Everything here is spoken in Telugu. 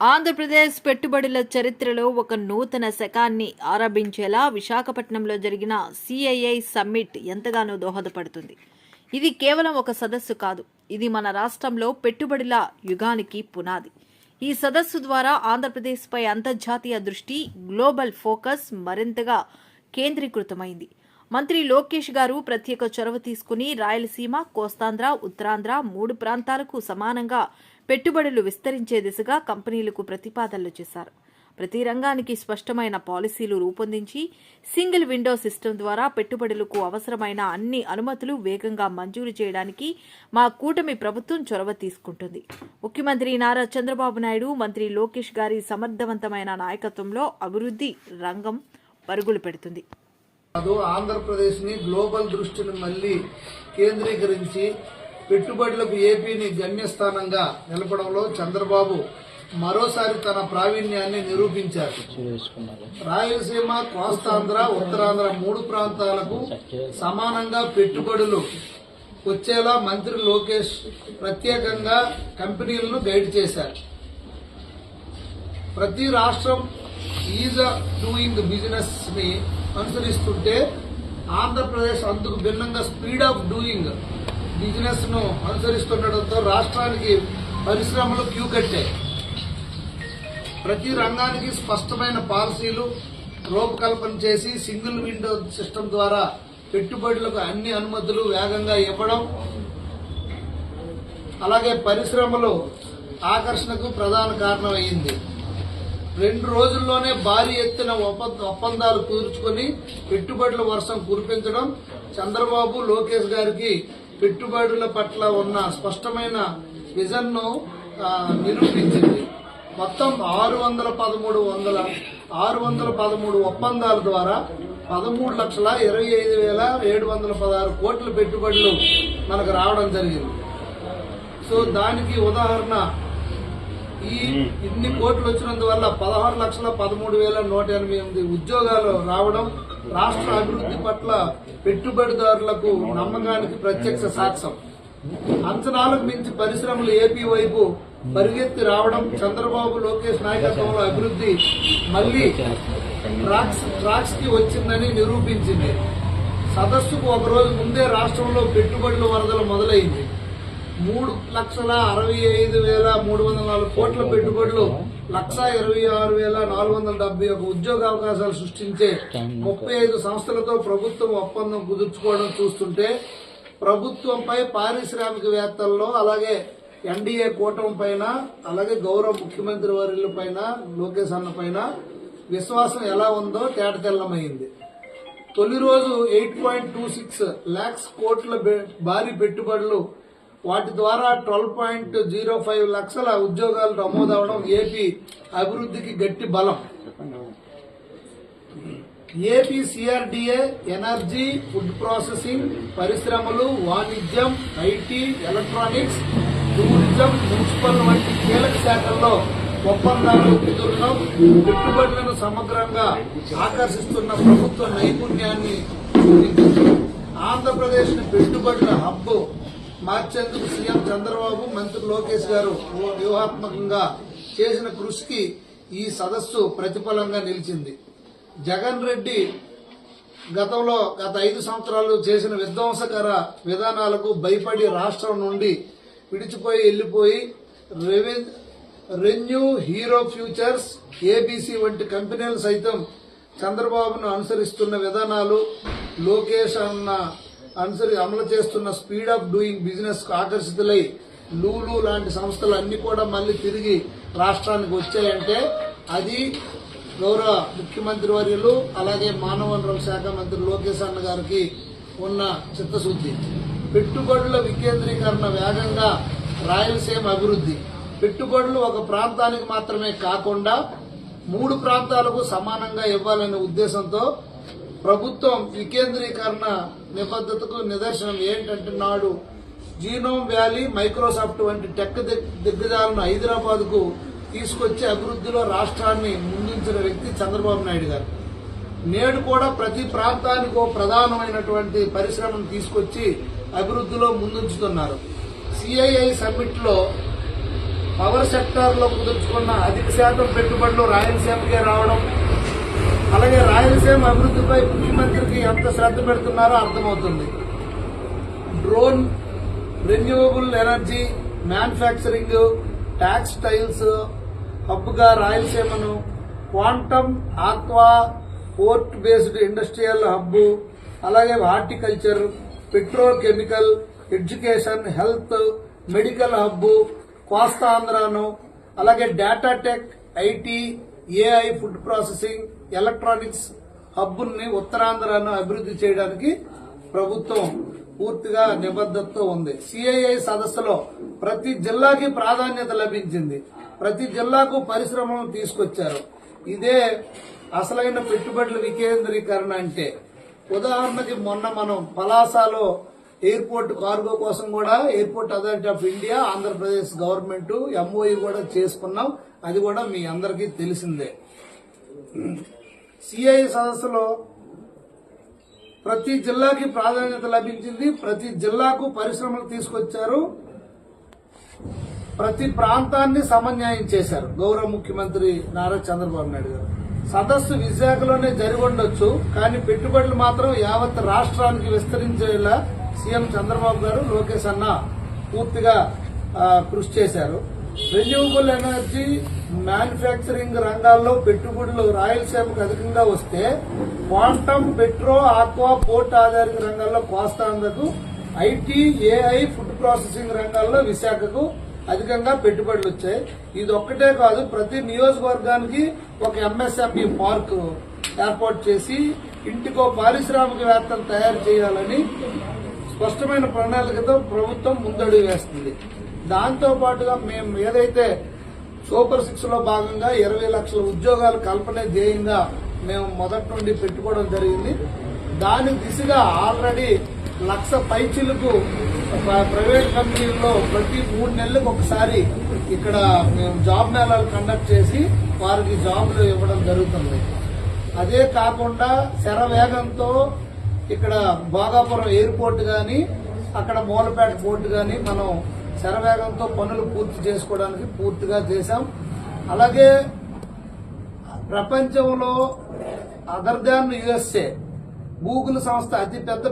ఆంధ్రప్రదేశ్ పెట్టుబడుల చరిత్రలో ఒక నూతన శకాన్ని ఆరంభించేలా విశాఖపట్నంలో జరిగిన సిఐఐ సమ్మిట్ ఎంతగానో దోహదపడుతుంది. ఇది కేవలం ఒక సదస్సు కాదు. ఇది మన రాష్ట్రంలో పెట్టుబడుల యుగానికి పునాది. ఈ సదస్సు ద్వారా ఆంధ్రప్రదేశ్పై అంతర్జాతీయ దృష్టి గ్లోబల్ ఫోకస్ మరింతగా కేంద్రీకృతమైంది. మంత్రి లోకేష్ గారు ప్రత్యేక చొరవ తీసుకుని రాయలసీమ కోస్తాంధ్ర ఉత్తరాంధ్ర మూడు ప్రాంతాలకు సమానంగా పెట్టుబడులు విస్తరించే దిశగా కంపెనీలకు ప్రతిపాదనలు చేశారు. ప్రతి రంగానికి స్పష్టమైన పాలసీలు రూపొందించి సింగిల్ విండో సిస్టమ్ ద్వారా పెట్టుబడులకు అవసరమైన అన్ని అనుమతులు వేగంగా మంజూరు చేయడానికి మా కూటమి ప్రభుత్వం చొరవ తీసుకుంటుంది. ముఖ్యమంత్రి నారా చంద్రబాబు నాయుడు మంత్రి లోకేష్ గారి సమర్థవంతమైన నాయకత్వంలో అభివృద్ధి రంగం పరుగులు పెడుతుంది. కాదు ఆంధ్రప్రదేశ్ని గ్లోబల్ దృష్టిని మళ్ళీ కేంద్రీకరించి పెట్టుబడులకు ఏపీని గమ్యస్థానంగా నిలపడంలో చంద్రబాబు మరోసారి తన ప్రావీణ్యాన్ని నిరూపించారు. రాయలసీమ కోస్తాంధ్ర ఉత్తరాంధ్ర మూడు ప్రాంతాలకు సమానంగా పెట్టుబడులు వచ్చేలా మంత్రి లోకేష్ ప్రత్యేకంగా కంపెనీలను గైడ్ చేశారు. ప్రతి రాష్ట్రం ఈజ్ డూయింగ్ బిజినెస్ని అనుసరిస్తుంటే ఆంధ్రప్రదేశ్ అందుకు భిన్నంగా స్పీడ్ ఆఫ్ డూయింగ్ బిజినెస్ను అనుసరిస్తుండటంతో రాష్ట్రానికి పరిశ్రమలు క్యూ కట్టాయి. ప్రతి రంగానికి స్పష్టమైన పాలసీలు రూపకల్పన చేసి సింగిల్ విండో సిస్టమ్ ద్వారా పెట్టుబడులకు అన్ని అనుమతులు వేగంగా ఇవ్వడం అలాగే పరిశ్రమలు ఆకర్షణకు ప్రధాన కారణమైంది రెండు రోజుల్లోనే భారీ ఎత్తున ఒప్పందాలు కుదుర్చుకొని పెట్టుబడుల వర్షం కురిపించడం చంద్రబాబు లోకేష్ గారికి పెట్టుబడుల పట్ల ఉన్న స్పష్టమైన విజన్ను నిరూపించింది. మొత్తం ఆరు వందల పదమూడు వందల ఆరు వందల పదమూడు ఒప్పందాల ద్వారా పదమూడు లక్షల ఇరవై ఐదు వేల ఏడు వందల పదహారు కోట్ల పెట్టుబడులు మనకు రావడం జరిగింది. సో దానికి ఉదాహరణ ఈ ఇన్ని కోట్లు వచ్చినందువల్ల పదహారు లక్షల పదమూడు వేల నూట ఎనభై ఎనిమిది ఉద్యోగాలు రావడం రాష్ట్ర అభివృద్ధి పట్ల పెట్టుబడిదారులకు నమ్మకానికి ప్రత్యక్ష సాక్ష్యం. అంచనాలకు మించి పరిశ్రమలు ఏపీ వైపు పరిగెత్తి రావడం చంద్రబాబు లోకేష్ నాయకత్వంలో అభివృద్ధి మళ్ళీ ట్రాక్స్ ట్రాక్స్కి వచ్చిందని నిరూపించింది. సదస్సుకు ఒకరోజు ముందే రాష్ట్రంలో పెట్టుబడుల వరదలు మొదలైంది. మూడు లక్షల అరవై ఐదు వేల మూడు వందల నాలుగు కోట్ల పెట్టుబడులు లక్ష ఇరవై ఆరు వేల నాలుగు వందల డెబ్బై ఒక ఉద్యోగ అవకాశాలు సృష్టించే ముప్పై ఐదు సంస్థలతో ప్రభుత్వం ఒప్పందం కుదుర్చుకోవడం చూస్తుంటే ప్రభుత్వంపై పారిశ్రామికవేత్తల్లో అలాగే ఎన్డీఏ కూటమి పైన అలాగే గౌరవ ముఖ్యమంత్రి వర్యుల పైన లోకేష్ అన్న పైన విశ్వాసం ఎలా ఉందో తేటతెల్లమైంది. తొలి రోజు eight point two six lakhs కోట్ల భారీ పెట్టుబడులు వాటి ద్వారా ట్వెల్వ్ పాయింట్ జీరో ఫైవ్ లక్షల ఉద్యోగాలు నమోదవడం ఏపీ అభివృద్ధికి గట్టి బలం. AP CRDA energy food processing పరిశ్రమలు వాణిజ్యం ఐటీ ఎలక్ట్రానిక్స్ టూరిజం మున్సిపల్ వంటి కీలక శాఖల్లో ఒప్పందాలు కుదురడం పెట్టుబడులను సమగ్రంగా ఆకర్షిస్తున్న ప్రభుత్వ నైపుణ్యాన్ని ఆంధ్రప్రదేశ్ పెట్టుబడుల హబ్బు మార్చేందుకు సీఎం చంద్రబాబు మంత్రి లోకేష్ గారు వ్యూహాత్మకంగా చేసిన కృషికి ఈ సదస్సు ప్రతిఫలంగా నిలిచింది. జగన్ రెడ్డి గతంలో గత ఐదు సంవత్సరాలు చేసిన విధ్వంసకర విధానాలకు భయపడి రాష్ట్రం నుండి విడిచిపోయి వెళ్ళిపోయి రెవెన్ రెన్యూ హీరో ఫ్యూచర్స్ ఏబీసీ వంటి కంపెనీలు సైతం చంద్రబాబును అనుసరిస్తున్న విధానాలు లోకేష్ అన్న అనుసరి అమలు చేస్తున్న స్పీడ్ ఆఫ్ డూయింగ్ బిజినెస్కు ఆకర్షితులై లూలు లాంటి సంస్థలు అన్ని కూడా మళ్ళీ తిరిగి రాష్ట్రానికి వచ్చాయంటే అది గౌరవ ముఖ్యమంత్రి వర్యులు అలాగే మానవ వనరుల శాఖ మంత్రి లోకేష్ అన్న గారికి ఉన్న చిత్తశుద్ధి. పెట్టుబడుల వికేంద్రీకరణ వేగంగా రాయలసీమ అభివృద్ధి. పెట్టుబడులు ఒక ప్రాంతానికి మాత్రమే కాకుండా మూడు ప్రాంతాలకు సమానంగా ఇవ్వాలనే ఉద్దేశంతో ప్రభుత్వం వికేంద్రీకరణ నిబద్ధతకు నిదర్శనం ఏంటంటే నాడు జీనోమ్ వ్యాలీ మైక్రోసాఫ్ట్ వంటి టెక్ దిగ్గజాలను హైదరాబాద్కు తీసుకొచ్చి అభివృద్ధిలో రాష్ట్రాన్ని ముందుంచిన వ్యక్తి చంద్రబాబు నాయుడు గారు. నేడు కూడా ప్రతి ప్రాంతానికి ఓ ప్రధానమైనటువంటి పరిశ్రమను తీసుకొచ్చి అభివృద్ధిలో ముందుంచుతున్నారు. సిఐఐ సమ్మిట్లో పవర్ సెక్టార్లో కుదుర్చుకున్న అధిక శాతం పెట్టుబడులు రాయలసీమకే రావడం అలాగే రాయలసీమ అభివృద్ధిపై ముఖ్యమంత్రికి ఎంత శ్రద్ధ పెడుతున్నారో అర్థమవుతుంది. Drone renewable energy manufacturing textiles హబ్గా రాయలసీమను quantum aqua port based industrial hub అలాగే horticulture petrochemical education health medical hub కోస్తాంధ్రాను అలాగే data tech IT AI food processing electronics హబ్బుల్ని ఉత్తరాంధ్రను అభివృద్ధి చేయడానికి ప్రభుత్వం పూర్తిగా నిబద్ధతతో ఉంది. సిఐఐ సదస్సులో ప్రతి జిల్లాకి ప్రాధాన్యత లభించింది. ప్రతి జిల్లాకు పరిశ్రమలను తీసుకొచ్చారు. ఇదే అసలైన పెట్టుబడుల వికేంద్రీకరణ అంటే. ఉదాహరణకి మొన్న మనం పలాసలో ఎయిర్పోర్ట్ కార్గో కోసం కూడా airport authority of India Andhra Pradesh government MOE కూడా చేసుకున్నాం. అది కూడా మీ అందరికీ తెలిసిందే. సిఐ సదస్సులో ప్రతి జిల్లాకి ప్రాధాన్యత లభించింది. ప్రతి జిల్లాకు పరిశ్రమలు తీసుకొచ్చారు. ప్రతి ప్రాంతాన్ని సమన్యాయం చేశారు. గౌరవ ముఖ్యమంత్రి నారా చంద్రబాబు నాయుడు గారు. సదస్సు విశాఖలోనే జరిగి ఉండొచ్చు కానీ పెట్టుబడులు మాత్రం యావత్ రాష్ట్రానికి విస్తరించేలా సీఎం చంద్రబాబు గారు లోకేష్ అన్న పూర్తిగా కృషి చేశారు. రెన్యూవబుల్ ఎనర్జీ మ్యానుఫ్యాక్చరింగ్ రంగాల్లో పెట్టుబడులు రాయలసీమకు అధికంగా వస్తే క్వాంటమ్ పెట్రో ఆక్వా పోర్ట్ ఆధారిత రంగాల్లో కోస్తాంధ్రకు ఐటీ ఏఐ ఫుడ్ ప్రాసెసింగ్ రంగాల్లో విశాఖకు అధికంగా పెట్టుబడులు వచ్చాయి. ఇది ఒక్కటే కాదు ప్రతి నియోజకవర్గానికి ఒక ఎంఎస్ఎంఈ పార్క్ ఏర్పాటు చేసి ఇంటికో పారిశ్రామికవేత్తలు తయారు చేయాలని స్పష్టమైన ప్రణాళికతో ప్రభుత్వం ముందడుగు వేస్తుంది. దాంతో పాటుగా మేము ఏదైతే సూపర్ సిక్స్లో భాగంగా ఇరవై లక్షల ఉద్యోగాలు కల్పనే ధ్యేయంగా మేము మొదటి నుండి పెట్టుకోవడం జరిగింది. దాని దిశగా ఆల్రెడీ లక్ష పైచీలకు ప్రైవేట్ కంపెనీల్లో ప్రతి మూడు నెలలకు ఒకసారి ఇక్కడ మేము జాబ్ మేళాలు కండక్ట్ చేసి వారికి జాబ్లు ఇవ్వడం జరుగుతుంది. అదే కాకుండా శరవేగంతో ఇక్కడ భాగాపురం ఎయిర్పోర్ట్ గాని అక్కడ మూలపేట పోర్టు గాని మనం శరవేగంతో పనులు పూర్తి చేసుకోవడానికి పూర్తిగా చేశాం. అలాగే ప్రపంచంలో అదర్ దాన్ యుఎస్ఏ గూగుల్ సంస్థ అతిపెద్ద